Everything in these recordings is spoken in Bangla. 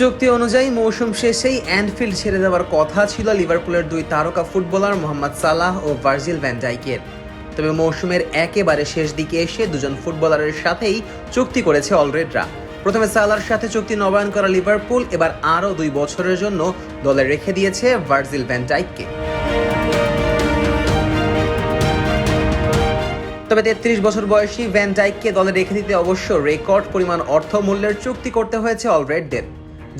চুক্তি অনুযায়ী মৌসুম শেষেই অ্যান্ডফিল্ড ছেড়ে দেওয়ার কথা ছিল লিভারপুলের দুই তারকা ফুটবলার মোহাম্মদ সালাহ ও ভার্জিল ভ্যান ডাইকের। তবে মৌসুমের একেবারে শেষ দিকে এসে দুজন ফুটবলারের সাথেই চুক্তি করেছে অলরেডরা। প্রথমে সালার সাথে চুক্তি নবায়ন করা লিভারপুল এবার আরও দুই বছরের জন্য দলে রেখে দিয়েছে ভার্জিল ভ্যান ডাইককে। তবে তেত্রিশ বছর বয়সী ভ্যান ডাইককে দলে রেখে দিতে অবশ্য রেকর্ড পরিমাণ অর্থ মূল্যের চুক্তি করতে হয়েছে অলরেডদের।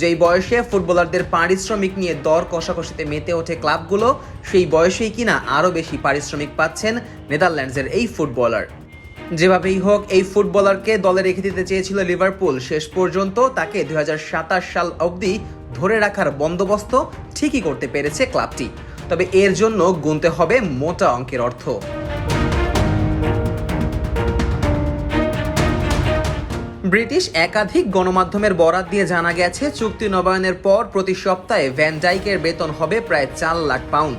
যেই বয়সে ফুটবলারদের পারিশ্রমিক নিয়ে দর কষাকষিতে মেতে ওঠে ক্লাবগুলো, সেই বয়সেই কিনা আরও বেশি পারিশ্রমিক পাচ্ছেন নেদারল্যান্ডসের এই ফুটবলার। যেভাবেই হোক, এই ফুটবলারকে দলে রেখে দিতে চেয়েছিল লিভারপুল। শেষ পর্যন্ত তাকে দু হাজার সাতাশ সাল অবধি ধরে রাখার বন্দোবস্ত ঠিকই করতে পেরেছে ক্লাবটি। তবে এর জন্য গুনতে হবে মোটা অঙ্কের অর্থ। ব্রিটিশ একাধিক গণমাধ্যমের বরাত দিয়ে জানা গেছে, চুক্তি নবায়নের পর প্রতি সপ্তাহে ভ্যানডাইকের বেতন হবে প্রায় চার লাখ পাউন্ড।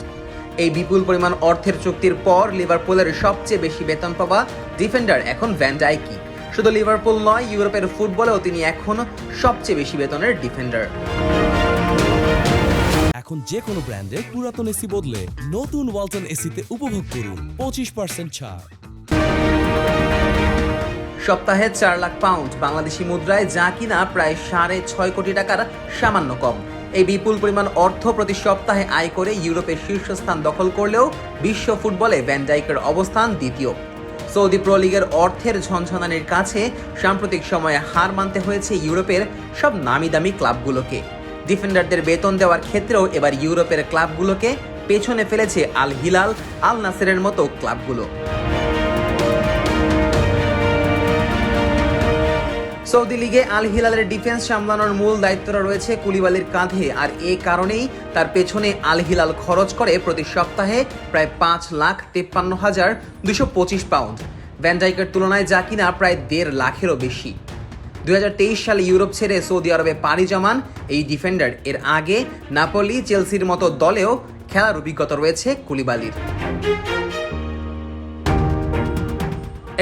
এই বিপুল পরিমাণ অর্থের চুক্তির পর লিভারপুলের সবচেয়ে বেশি বেতন পাওয়া ডিফেন্ডার এখন ভ্যান ডাইকি শুধু লিভারপুল নয়, ইউরোপের ফুটবলেও তিনি এখন সবচেয়ে বেশি বেতনের ডিফেন্ডার। এখন যে কোনো ব্র্যান্ডের পুরাতন এসি বদলে নতুন ওয়ালটন এসিতে উপভোগ করুন পঁচিশ পার্সেন্ট ছাড়। সপ্তাহে চার লাখ পাউন্ড। বাংলাদেশি মুদ্রায় যা কিনা প্রায় সাড়ে ছয় কোটি টাকার সামান্য কম। এই বিপুল পরিমাণ অর্থ প্রতি সপ্তাহে আয় করে ইউরোপের শীর্ষস্থান দখল করলেও বিশ্ব ফুটবলে ভ্যানডাইকের অবস্থান দ্বিতীয়। সৌদি প্রো লিগের অর্থের ঝনঝনানির কাছে সাম্প্রতিক সময়ে হার মানতে হয়েছে ইউরোপের সব নামি দামি ক্লাবগুলোকে। ডিফেন্ডারদের বেতন দেওয়ার ক্ষেত্রেও এবার ইউরোপের ক্লাবগুলোকে পেছনে ফেলেছে আল হিলাল আল নাসেরের মতো ক্লাবগুলো। সৌদি লিগে আল হিলালের ডিফেন্স সামলানোর মূল দায়িত্বটা রয়েছে কুলিবালির কাঁধে, আর এ কারণেই তার পেছনে আল হিলাল খরচ করে প্রতি সপ্তাহে প্রায় পাঁচ লাখ তেপ্পান্ন হাজার দুশো পঁচিশ পাউন্ড। ভ্যানডাইকের তুলনায় যা কিনা প্রায় দেড় লাখেরও বেশি। দু হাজার তেইশ সালে ইউরোপ ছেড়ে সৌদি আরবে পাড়ি জমান এই ডিফেন্ডার। এর আগে নাপোলি, চেলসির মতো দলেও খেলার অভিজ্ঞতা রয়েছে কুলিবালির।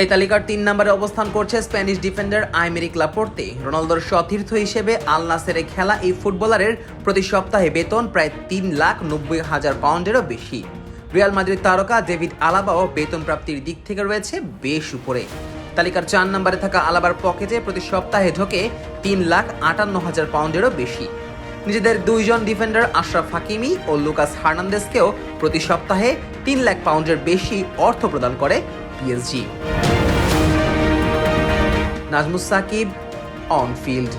এই তালিকার তিন নম্বরে অবস্থান করছে স্প্যানিশ ডিফেন্ডার আইমেরিক লাপোর্তে। রোনালদোর সতীর্থ হিসেবে আল নাসেরে খেলা এই ফুটবলারের প্রতি সপ্তাহে বেতন প্রায় তিন লাখ নব্বই হাজার পাউন্ডেরও বেশি। রিয়াল মাদ্রিদ তারকা ডেভিড আলাবাও বেতন প্রাপ্তির দিক থেকে রয়েছে বেশ উপরে। তালিকার চার নম্বরে থাকা আলাবার পকেটে প্রতি সপ্তাহে ঢোকে তিন লাখ আটান্ন হাজার পাউন্ডেরও বেশি। নিজেদের দুইজন ডিফেন্ডার আশরাফ হাকিমি ও লুকাস হার্নান্দেসকেও প্রতি সপ্তাহে তিন লাখ পাউন্ডের বেশি অর্থ প্রদান করে PSG. Nazmus Sakib on field